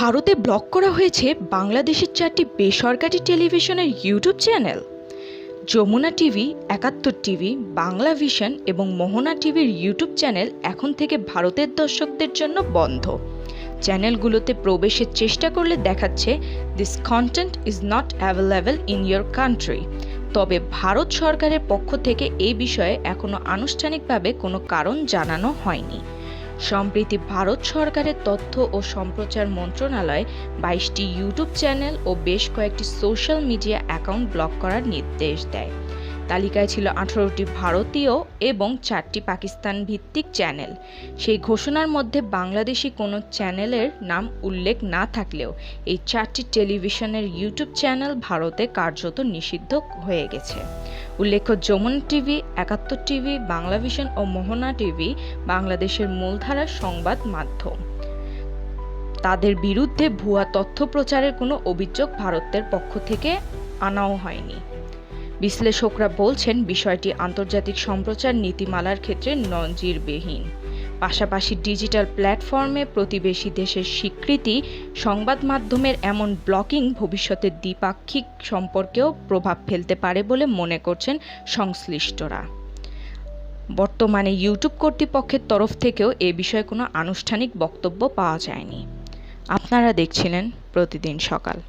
ভারতে ব্লক করা হয়েছে বাংলাদেশের চারটি বেসরকারি টেলিভিশনের YouTube channel. Jamuna TV, Ekattor TV, Bangla vision এবং মোহনা টিভির ইউটিউব চ্যানেল এখন থেকে ভারতের দর্শকদের জন্য বন্ধ। চ্যানেলগুলোতে প্রবেশের চেষ্টা করলে দেখাচ্ছে this content is not available in your country তবে ভারত সরকারের পক্ষ থেকে এই বিষয়ে এখনও আনুষ্ঠানিকভাবে কোনো কারণ জানানো হয়নি। সম্প্রতি ভারত সরকারের তথ্য ও সম্প্রচার মন্ত্রণালয় বাইশটি ইউটিউব চ্যানেল ও বেশ কয়েকটি সোশ্যাল মিডিয়া অ্যাকাউন্ট ব্লক করার নির্দেশ দেয়। তালিকায় ছিল আঠারোটি ভারতীয় এবং চারটি পাকিস্তান ভিত্তিক চ্যানেল। সেই ঘোষণার মধ্যে বাংলাদেশি কোনো চ্যানেলের নাম উল্লেখ না থাকলেও এই চারটি টেলিভিশনের ইউটিউব চ্যানেল ভারতে কার্যত নিষিদ্ধ হয়ে গেছে। উল্লেখ্য, যমুনা টিভি, একাত্তর টিভি বাংলাভিশন ও মোহনা টিভি বাংলাদেশের মূলধারার সংবাদ মাধ্যম। তাদের বিরুদ্ধে ভুয়া তথ্য প্রচারের কোনো অভিযোগ ভারতের পক্ষ থেকে আনাও হয়নি। বিশ্লেষকরা বলছেন, বিষয়টি আন্তর্জাতিক সম্প্রচার নীতিমালার ক্ষেত্রে নজিরবিহীন। পাশাপাশি ডিজিটাল প্ল্যাটফর্মে প্রতিবেশী দেশের স্বীকৃতি, সংবাদ মাধ্যমের এমন ব্লকিং ভবিষ্যতে দ্বিপাক্ষিক সম্পর্কেও প্রভাব ফেলতে পারে বলে মনে করছেন সংশ্লিষ্টরা। বর্তমানে ইউটিউব কর্তৃপক্ষের তরফ থেকেও এ বিষয়ে কোনো আনুষ্ঠানিক বক্তব্য পাওয়া যায়নি। আপনারা দেখছিলেন প্রতিদিন সকাল।